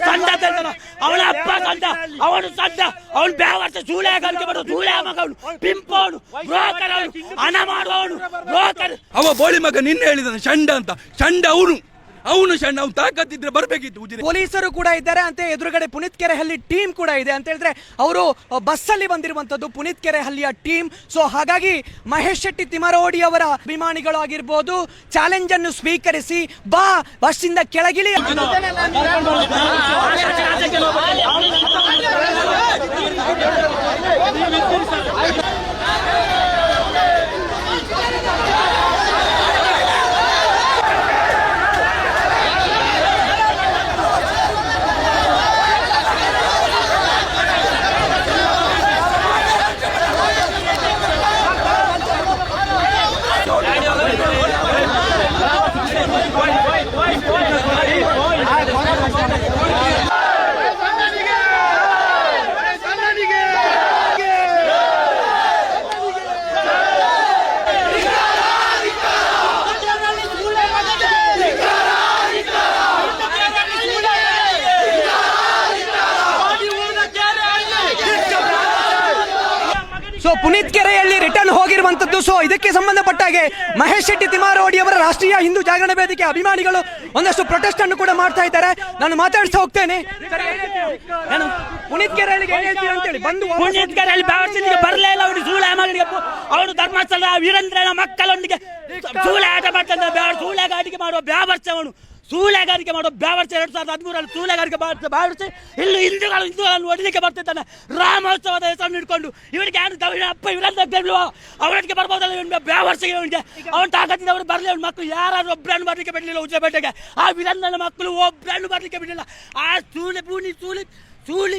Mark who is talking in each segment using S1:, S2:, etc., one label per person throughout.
S1: ಸಂಡ ಅಂತ ಹೇಳ್ತಾನ ಅವನ ಅಪ್ಪ ಸಂಡ ಅವನು ಸಂಡ ಅವನು ಬ್ಯಾವರ್ಸ ಸೂಳೆಗಾರಿಕೆ ಬರು ಸೂಳೆ ಮಗ ಅವನು. ಪಿಂಪ ಅವನು ಬ್ರೋಕರ್ ಅವನು ಹಣ ಮಾಡುವವನು ಬ್ರೋಕರ್
S2: ಅವ ಬೋಳಿ ಮಗ ನಿನ್ನೆ ಹೇಳಿದ ಚಂಡ ಅಂತ. ಚಂಡ ಅವನು. ಅವನು ಸಣ್ಣ ಅವ್ನು ತಾಕತ್ತಿದ್ರೆ ಬರ್ಬೇಕಿತ್ತು ಉಜಿರೆ
S3: ಪೊಲೀಸರು ಕೂಡ ಇದ್ದಾರೆ ಅಂತ ಎದುರುಗಡೆ ಪುನೀತ್ ಕೆರೆಹಳ್ಳಿ ಟೀಮ್ ಕೂಡ ಇದೆ ಅಂತ ಹೇಳಿದ್ರೆ ಅವರು ಬಸ್ಸಲ್ಲಿ ಬಂದಿರುವಂತದ್ದು ಪುನೀತ್ ಕೆರೆಹಳ್ಳಿಯ ಟೀಮ್ ಸೊ ಹಾಗಾಗಿ ಮಹೇಶ್ ಶೆಟ್ಟಿ ತಿಮರೋಡಿ ಅವರ ಅಭಿಮಾನಿಗಳು ಆಗಿರ್ಬೋದು ಚಾಲೆಂಜ್ ಅನ್ನು ಸ್ವೀಕರಿಸಿ ಬಾ ಬಸ್ಸಿಂದ ಕೆಳಗಿಳಿ ಸೊ ಪುನೀತ್ ಕೆರೆಯಲ್ಲಿ ರಿಟರ್ನ್ ಹೋಗಿರುವಂತದ್ದು ಸೊ ಇದಕ್ಕೆ ಸಂಬಂಧಪಟ್ಟ ಹಾಗೆ ಮಹೇಶ್ ಶೆಟ್ಟಿ ತಿಮಾರೋಡಿ ಅವರ ರಾಷ್ಟ್ರೀಯ ಹಿಂದೂ ಜಾಗರಣ ವೇದಿಕೆ ಅಭಿಮಾನಿಗಳು ಒಂದಷ್ಟು ಪ್ರೊಟೆಸ್ಟ್ ಅನ್ನು ಕೂಡ ಮಾಡ್ತಾ ಇದ್ದಾರೆ. ನಾನು ಮಾತಾಡ್ತಾ ಹೋಗ್ತೇನೆ? ಏನು? ಪುನೀತ್ ಕೆರೆಯಲ್ಲಿ ಹೇಳ್ತೀರಾ ಅಂತೇಳಿ. ಬಂದು
S1: ಪುನೀತ್ ಬರಲೇ ಇಲ್ಲ ಅವರು ಅವನು ಧರ್ಮಸ್ಥಳ ವೀರೇಂದ್ರನ ಮಕ್ಕಳೊಂದಿಗೆ ಸೂಳೆ ಆಟ ಮಾಡ್ತಾರೆ ಸೂಳೆ ಗಾಡಿಗೆ ಮಾಡುವ ಬ್ಯಾವರ್ಸ ಅವನು. ಸೂಳೆಗಾರಿಕೆ ಮಾಡುವ ಬ್ಯಾವರ್ಸ ಎರಡು ಸಾವಿರದ ಹದಿಮೂರಲ್ಲಿ ಸೂಳೆಗಾರಿಕೆ ಬ್ಯಾವರ್ಸಿ ಇಲ್ಲಿ ಹಿಂದೂಗಳು ಹಿಂದೂಗಳನ್ನು ಹೊಡಿಲಿಕ್ಕೆ ಬರ್ತಿದ್ದಾನೆ. ರಾಮೋತ್ಸವದ ಹೆಸರನ್ನು ಹಿಡ್ಕೊಂಡು ಇವನಿಗೆ ಯಾರು ಅಪ್ಪ ಇವರಂತ ಬೆಳ್ಳುವ ಅವನಿಗೆ ಬರ್ಬೋದಲ್ಲ ಇವನ ಬ್ಯಾವರ್ಸಿಗೆ ಇವನಿಗೆ. ಅವನ ತಾಕತ್ತಿನ ಅವರು ಬರಲಿ ಅವನ ಮಕ್ಕಳು ಯಾರು ಒಬ್ಬರನ್ನು ಬರ್ಲಿಕ್ಕೆ ಬಿಡಲಿಲ್ಲ ಉಜ್ಜಪೇಟೆಗೆ ಆ ವಿರಂದನ ಮಕ್ಕಳು ಒಬ್ಬರನ್ನು ಬರ್ಲಿಕ್ಕೆ ಬಿಡಲಿಲ್ಲ. ಆ ಸೂಳೆ ಪೂನಿ ಸೂಳಿ ಸೂಳಿ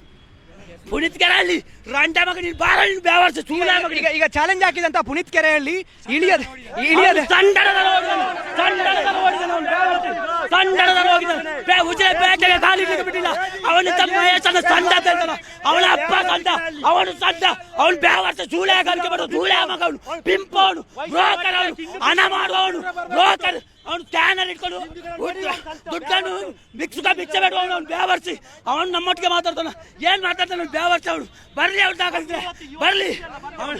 S1: ಪುನೀತ್ ಕೆರೆಯಲ್ಲಿ ರಂಡ ಮಗ ನೀನು ಬಾರ ಬ್ಯಾವರ್ಸ ಸೂಳ
S3: ಈಗ ಈಗ ಚಾಲೆಂಜ್ ಹಾಕಿದಂತ ಪುನೀತ್ ಕೆರೆಹಳ್ಳಿ ಇಳಿಯದ ಇಳಿಯದ
S1: ಸಂಡಳದ ಸಂಡಳದ ಹೋಗಿದ್ದಾನೆ ಉಜಿರೆ ಪೇಟೆಗೆ ಕಾಲಿ ಇಡ್ಲಿಕ್ಕೆ ಬಿಟ್ಟಿಲ್ಲ ಅವನ ತಮ್ಮ ಮಹೇಶನ ಸಂಡ ಅಂತ ಹೇಳ್ತಾನ ಅವನ ಅಪ್ಪ ಸಂಡ ಅವನು ಸಂಡ ಅವನು ಬ್ಯಾವರ್ಸ ಸೂಳೆ ಕಲಿಕೆ ಮಾಡೋ ಸೂಳೆ ಮಗ ಅವನು ಪಿಂಪ ಅವನು ಬ್ರೋಕರ್ ಅವನು ಹಣ ಮಾಡುವವನು. ಬ್ರೋಕರ್ ಅವನು ಸ್ಕ್ಯಾನರ್ ಇಟ್ಕೊಂಡು ದುಡ್ಡನ್ನು ಮಿಕ್ಸುಕ ಮಿಚ್ಚ ಅವನು ಅವ್ನು ಬ್ಯಾವರ್ಸಿ. ಅವನು ನಮ್ಮೊಟ್ಟಿಗೆ ಮಾತಾಡ್ತಾನ. ಏನ್ ಮಾತಾಡ್ತಾನೆ ಬ್ಯಾವರ್ಸಿ ಅವನು. ಬರ್ಲಿ ಅವ್ನು ತಾಕಂದ್ರೆ ಬರ್ಲಿ.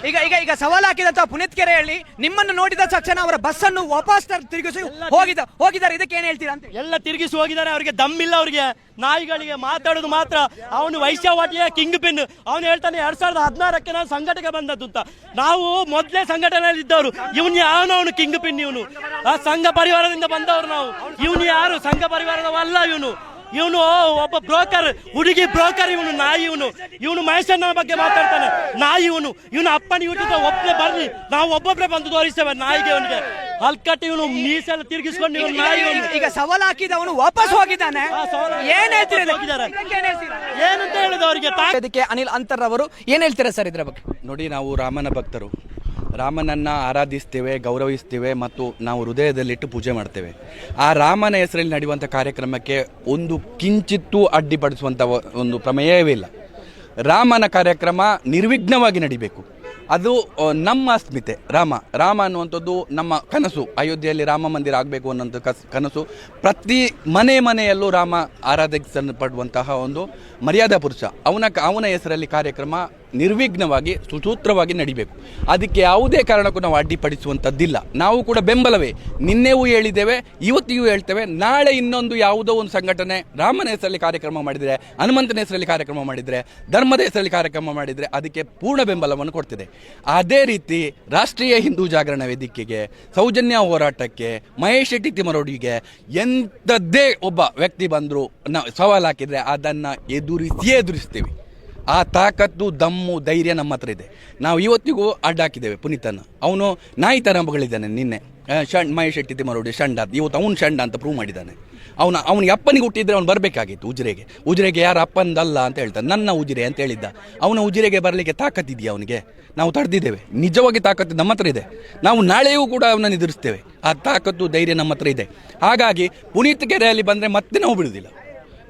S3: ಈಗ ಈಗ ಈಗ ಸವಾಲು ಹಾಕಿದಂತ ಪುನೀತ್ ಕೆರೆಹಳ್ಳಿ ನಿಮ್ಮನ್ನು ನೋಡಿದ ತಕ್ಷಣ ಅವರ ಬಸ್ ಅನ್ನು ವಾಪಸ್ ತರ ತಿರುಗಿಸಿ ಹೋಗಿದ ಹೋಗಿದ್ದಾರೆ. ಇದಕ್ಕೆ ಏನ್ ಹೇಳ್ತೀರಾ ಅಂತ
S4: ಎಲ್ಲ ತಿರುಗಿಸಿ ಹೋಗಿದ್ದಾರೆ. ಅವರಿಗೆ ದಮ್ಮಿಲ್ಲ ಅವರಿಗೆ. ನಾಯಿಗಳಿಗೆ ಮಾತಾಡೋದು ಮಾತ್ರ. ಅವನು ವೈಶ್ಯವಾಟಿಯ ಕಿಂಗ್ ಪಿನ್. ಅವನು ಹೇಳ್ತಾನೆ ಎರಡ್ ಸಾವಿರದ ಹದಿನಾರಕ್ಕೆ ನಾನು ಸಂಘಟನೆ ಬಂದದ್ದು ಅಂತ. ನಾವು ಮೊದಲೇ ಸಂಘಟನೆಯಲ್ಲಿ ಇದ್ದವರು ಇವನು ಯಾವನು ಅವನು ಕಿಂಗ್ ಪಿನ್ ಇವನು. ಆ ಸಂಘ ಪರಿವಾರದಿಂದ ಬಂದವರು ನಾವು. ಇವನು ಯಾರು? ಸಂಘ ಪರಿವಾರದವಲ್ಲ ಇವನು. ಇವನು ಒಬ್ಬ ಬ್ರೋಕರ್ ಹುಡುಗಿ ಬ್ರೋಕರ್ ಇವನು ನಾಯಿ ಇವನು. ಇವನು ಮಹೇಶನ ಬಗ್ಗೆ ಮಾತಾಡ್ತಾನೆ. ನಾಯಿ ಇವನು. ಇವನು ಅಪ್ಪನ ಯೂಟ್ಯೂಬ್ ಒಬ್ಬನೇ ಬರ್ಲಿ. ನಾವು ಒಬ್ಬೊಬ್ಬರೇ ಬಂದು ತೋರಿಸ್ತೇವೆ ನಾಯಿಗೆ ಇವನಿಗೆ ಅಲ್ಕಟ್ಟ ಇವನು ಮೀಸಲು ತಿರುಗಿಸ್ಕೊಂಡು ಇವನು ನಾಯಿ ಇವನು.
S3: ಈಗ ಸವಾಲು ಹಾಕಿದವನು ವಾಪಸ್ ಹೋಗಿದ್ದಾನೆ. ಏನ್ ಹೇಳ್ತೀರಾ?
S4: ಏನಂತ ಹೇಳಿದ ಅವರಿಗೆ
S3: ಅದಕ್ಕೆ ಅನಿಲ್ ಅಂತರ್ ಅವರು ಏನ್ ಹೇಳ್ತೀರಾ ಸರ್ ಇದ್ರ ಬಗ್ಗೆ?
S2: ನೋಡಿ ನಾವು ರಾಮನ ಭಕ್ತರು. ರಾಮನನ್ನ ಆರಾಧಿಸ್ತೇವೆ, ಗೌರವಿಸ್ತೇವೆ ಮತ್ತು ನಾವು ಹೃದಯದಲ್ಲಿಟ್ಟು ಪೂಜೆ ಮಾಡ್ತೇವೆ. ಆ ರಾಮನ ಹೆಸರಲ್ಲಿ ನಡೆಯುವಂಥ ಕಾರ್ಯಕ್ರಮಕ್ಕೆ ಒಂದು ಕಿಂಚಿತ್ತೂ ಅಡ್ಡಿಪಡಿಸುವಂಥ ಒಂದು ಪ್ರಮೇಯವೇ ಇಲ್ಲ. ರಾಮನ ಕಾರ್ಯಕ್ರಮ ನಿರ್ವಿಘ್ನವಾಗಿ ನಡಿಬೇಕು. ಅದು ನಮ್ಮ ಅಸ್ಮಿತೆ ರಾಮ. ರಾಮ ಅನ್ನುವಂಥದ್ದು ನಮ್ಮ ಕನಸು. ಅಯೋಧ್ಯೆಯಲ್ಲಿ ರಾಮ ಮಂದಿರ ಆಗಬೇಕು ಅನ್ನೋಂಥ ಕಸ್, ಕನಸು. ಪ್ರತಿ ಮನೆ ಮನೆಯಲ್ಲೂ ರಾಮ ಆರಾಧಿಸಲ್ಪಡುವಂತಹ ಒಂದು ಮರ್ಯಾದಾ ಪುರುಷ. ಅವನ ಅವನ ಹೆಸರಲ್ಲಿ ಕಾರ್ಯಕ್ರಮ ನಿರ್ವಿಘ್ನವಾಗಿ, ಸುಸೂತ್ರವಾಗಿ ನಡಿಬೇಕು. ಅದಕ್ಕೆ ಯಾವುದೇ ಕಾರಣಕ್ಕೂ ನಾವು ಅಡ್ಡಿಪಡಿಸುವಂಥದ್ದಿಲ್ಲ. ನಾವು ಕೂಡ ಬೆಂಬಲವೇ. ನಿನ್ನೆವೂ ಹೇಳಿದ್ದೇವೆ, ಇವತ್ತಿಗೂ ಹೇಳ್ತೇವೆ, ನಾಳೆ ಇನ್ನೊಂದು ಯಾವುದೋ ಒಂದು ಸಂಘಟನೆ ರಾಮನ ಹೆಸರಲ್ಲಿ ಕಾರ್ಯಕ್ರಮ ಮಾಡಿದರೆ, ಹನುಮಂತನ ಹೆಸರಲ್ಲಿ ಕಾರ್ಯಕ್ರಮ ಮಾಡಿದರೆ, ಧರ್ಮದ ಹೆಸರಲ್ಲಿ ಕಾರ್ಯಕ್ರಮ ಮಾಡಿದರೆ ಅದಕ್ಕೆ ಪೂರ್ಣ ಬೆಂಬಲವನ್ನು ಕೊಡ್ತಿದೆ. ಅದೇ ರೀತಿ ರಾಷ್ಟ್ರೀಯ ಹಿಂದೂ ಜಾಗರಣ ವೇದಿಕೆಗೆ, ಸೌಜನ್ಯ ಹೋರಾಟಕ್ಕೆ, ಮಹೇಶ್ ಶೆಟ್ಟಿ ತಿಮರೋಡಿಗೆ ಎಂಥದ್ದೇ ಒಬ್ಬ ವ್ಯಕ್ತಿ ಬಂದರೂ ನಾವು ಸವಾಲು ಹಾಕಿದರೆ ಅದನ್ನು ಎದುರಿಸಿಯೇ ಎದುರಿಸ್ತೀವಿ. ಆ ತಾಕತ್ತು, ದಮ್ಮು, ಧೈರ್ಯ ನಮ್ಮ ಹತ್ರ ಇದೆ. ನಾವು ಇವತ್ತಿಗೂ ಅಡ್ಡ ಹಾಕಿದ್ದೇವೆ ಪುನೀತನ ಅವನು ನಾಯಿ ಥರ ಮಗಳಿದ್ದಾನೆ ನಿನ್ನೆ. ಶಂಡ್ ಮಹೇಶ್ ಶೆಟ್ಟಿ ತಿಮ್ಮರೋಡಿ ಅಂತ. ಇವತ್ತು ಅವನು ಶಂಡ ಅಂತ ಪ್ರೂವ್ ಮಾಡಿದ್ದಾನೆ. ಅವನ ಅವನಿಗೆ ಅಪ್ಪನಿಗೆ ಹುಟ್ಟಿದ್ರೆ ಅವ್ನು ಬರಬೇಕಾಗಿತ್ತು ಉಜಿರೆಗೆ. ಉಜಿರೆಗೆ ಯಾರು ಅಪ್ಪಂದಲ್ಲ ಅಂತ ಹೇಳ್ತಾನೆ. ನನ್ನ ಉಜಿರೆ ಅಂತ ಹೇಳಿದ್ದ. ಅವನ ಉಜಿರೆಗೆ ಬರಲಿಕ್ಕೆ ತಾಕತ್ತಿದೆಯಾ ಅವನಿಗೆ? ನಾವು ತಡೆದಿದ್ದೇವೆ. ನಿಜವಾಗಿ ತಾಕತ್ತು ನಮ್ಮ ಹತ್ರ ಇದೆ. ನಾವು ನಾಳೆಯೂ ಕೂಡ ಅವನನ್ನು ಎದುರಿಸ್ತೇವೆ. ಆ ತಾಕತ್ತು, ಧೈರ್ಯ ನಮ್ಮ ಹತ್ರ ಇದೆ. ಹಾಗಾಗಿ ಪುನೀತ್ ಕೆರೆಯಲ್ಲಿ ಬಂದರೆ ಮತ್ತೆ ನಾವು ಬಿಡುವುದಿಲ್ಲ.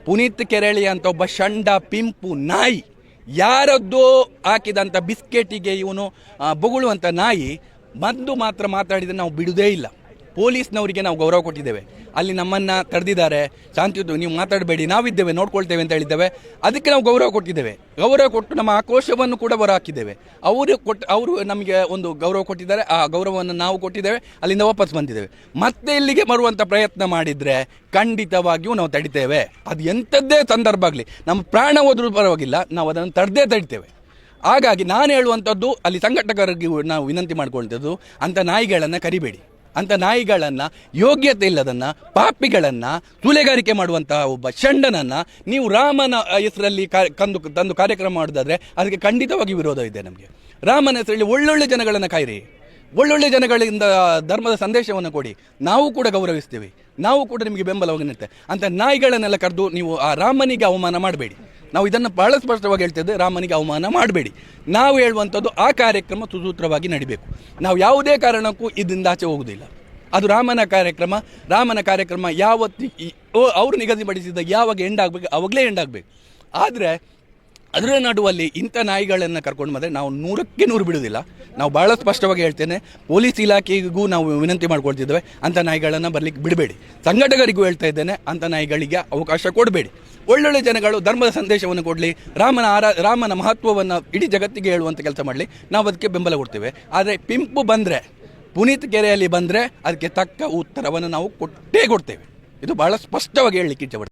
S2: ಪುನೀತ್ ಕೆರೆಳಿ ಅಂತ ಒಬ್ಬ ಷಂಡ, ಪಿಂಪು ನಾಯಿ ಯಾರದ್ದೋ ಹಾಕಿದಂಥ ಬಿಸ್ಕೆಟಿಗೆ ಇವನು ಬೊಗಳುವಂಥ ನಾಯಿ ಬಂದು ಮಾತ್ರ ಮಾತಾಡಿದರೆ ನಾವು ಬಿಡುವುದೇ ಇಲ್ಲ. ಪೊಲೀಸ್ನವರಿಗೆ ನಾವು ಗೌರವ ಕೊಟ್ಟಿದ್ದೇವೆ. ಅಲ್ಲಿ ನಮ್ಮನ್ನು ತಡೆದಿದ್ದಾರೆ ಶಾಂತಿಯುತ, ನೀವು ಮಾತಾಡಬೇಡಿ, ನಾವಿದ್ದೇವೆ, ನೋಡ್ಕೊಳ್ತೇವೆ ಅಂತ ಹೇಳಿದ್ದೇವೆ. ಅದಕ್ಕೆ ನಾವು ಗೌರವ ಕೊಟ್ಟಿದ್ದೇವೆ. ಗೌರವ ಕೊಟ್ಟು ನಮ್ಮ ಆಕ್ರೋಶವನ್ನು ಕೂಡ ಹೊರ ಹಾಕಿದ್ದೇವೆ ಅವರು ಕೊಟ್ಟು, ಅವರು ನಮಗೆ ಒಂದು ಗೌರವ ಕೊಟ್ಟಿದ್ದಾರೆ. ಆ ಗೌರವವನ್ನು ನಾವು ಕೊಟ್ಟಿದ್ದೇವೆ. ಅಲ್ಲಿಂದ ವಾಪಸ್ ಬಂದಿದ್ದೇವೆ. ಮತ್ತೆ ಇಲ್ಲಿಗೆ ಬರುವಂಥ ಪ್ರಯತ್ನ ಮಾಡಿದರೆ ಖಂಡಿತವಾಗಿಯೂ ನಾವು ತಡಿತೇವೆ. ಅದು ಎಂಥದ್ದೇ ಸಂದರ್ಭ ಆಗಲಿ. ನಮ್ಮ ಪ್ರಾಣ ಹೋದರೂ ಪರವಾಗಿಲ್ಲ. ನಾವು ಅದನ್ನು ತಡೆದೇ ತಡಿತೇವೆ. ಹಾಗಾಗಿ ನಾನು ಹೇಳುವಂಥದ್ದು ಅಲ್ಲಿ ಸಂಘಟಕರಿಗೆ ನಾವು ವಿನಂತಿ ಮಾಡ್ಕೊಳ್ತದ್ದು ಅಂಥ ನಾಯಿಗಳನ್ನು ಕರಿಬೇಡಿ. ಅಂಥ ನಾಯಿಗಳನ್ನು, ಯೋಗ್ಯತೆ ಇಲ್ಲದನ್ನು, ಪಾಪಿಗಳನ್ನು ಸೂಲೆಗಾರಿಕೆ ಮಾಡುವಂತಹ ಒಬ್ಬ ಷಂಡನನ್ನು ನೀವು ರಾಮನ ಹೆಸರಲ್ಲಿ ಕಂದು, ತಂದು ಕಾರ್ಯಕ್ರಮ ಮಾಡೋದಾದರೆ ಅದಕ್ಕೆ ಖಂಡಿತವಾಗಿ ವಿರೋಧ ಇದೆ ನಮಗೆ. ರಾಮನ ಹೆಸರಲ್ಲಿ ಒಳ್ಳೊಳ್ಳೆ ಜನಗಳನ್ನು ಕಾಯಿರಿ. ಒಳ್ಳೊಳ್ಳೆ ಜನಗಳಿಂದ ಧರ್ಮದ ಸಂದೇಶವನ್ನು ಕೊಡಿ. ನಾವು ಕೂಡ ಗೌರವಿಸ್ತೇವೆ. ನಾವು ಕೂಡ ನಿಮಗೆ ಬೆಂಬಲವಾಗಿ ನಿಂತೆ ಅಂತ ನಾಯಿಗಳನ್ನೆಲ್ಲ ಕರೆದು ನೀವು ಆ ರಾಮನಿಗೆ ಅವಮಾನ ಮಾಡಬೇಡಿ. ನಾವು ಇದನ್ನು ಬಹಳ ಸ್ಪಷ್ಟವಾಗಿ ಹೇಳ್ತಿದ್ದೆ, ರಾಮನಿಗೆ ಅವಮಾನ ಮಾಡಬೇಡಿ. ನಾವು ಹೇಳುವಂಥದ್ದು ಆ ಕಾರ್ಯಕ್ರಮ ಸುಸೂತ್ರವಾಗಿ ನಡಿಬೇಕು. ನಾವು ಯಾವುದೇ ಕಾರಣಕ್ಕೂ ಇದರಿಂದ ಆಚೆ ಹೋಗುವುದಿಲ್ಲ. ಅದು ರಾಮನ ಕಾರ್ಯಕ್ರಮ ರಾಮನ ಕಾರ್ಯಕ್ರಮ ಯಾವತ್ತಿ ಅವರು ನಿಗದಿಪಡಿಸಿದ ಯಾವಾಗ ಎಂಡ್ ಆಗಬೇಕು, ಅವಾಗಲೇ ಎಂಡ್ ಆಗಬೇಕು. ಆದರೆ ಅದರ ನಡುವಲ್ಲಿ ಇಂಥ ನಾಯಿಗಳನ್ನು ಕರ್ಕೊಂಡು ಬಂದರೆ ನಾವು ನೂರಕ್ಕೆ ನೂರು ಬಿಡುವುದಿಲ್ಲ. ನಾವು ಭಾಳ ಸ್ಪಷ್ಟವಾಗಿ ಹೇಳ್ತೇನೆ, ಪೊಲೀಸ್ ಇಲಾಖೆಗೂ ನಾವು ವಿನಂತಿ ಮಾಡ್ಕೊಳ್ತಿದ್ದೇವೆ, ಅಂಥ ನಾಯಿಗಳನ್ನು ಬರಲಿಕ್ಕೆ ಬಿಡಬೇಡಿ. ಸಂಘಟಕರಿಗೂ ಹೇಳ್ತಾ ಇದ್ದೇನೆ, ಅಂಥ ನಾಯಿಗಳಿಗೆ ಅವಕಾಶ ಕೊಡಬೇಡಿ. ಒಳ್ಳೊಳ್ಳೆ ಜನಗಳು ಧರ್ಮದ ಸಂದೇಶವನ್ನು ಕೊಡಲಿ, ರಾಮನ ರಾಮನ ಮಹತ್ವವನ್ನು ಇಡೀ ಜಗತ್ತಿಗೆ ಹೇಳುವಂಥ ಕೆಲಸ ಮಾಡಲಿ, ನಾವು ಅದಕ್ಕೆ ಬೆಂಬಲ ಕೊಡ್ತೇವೆ. ಆದರೆ ಪಿಂಪು ಬಂದರೆ, ಪುನೀತ್ ಕೆರೆಯಲ್ಲಿ ಬಂದರೆ, ಅದಕ್ಕೆ ತಕ್ಕ ಉತ್ತರವನ್ನು ನಾವು ಕೊಟ್ಟೇ ಕೊಡ್ತೇವೆ. ಇದು ಭಾಳ ಸ್ಪಷ್ಟವಾಗಿ ಹೇಳಲಿಕ್ಕೆ ಇಚ್ಛೆ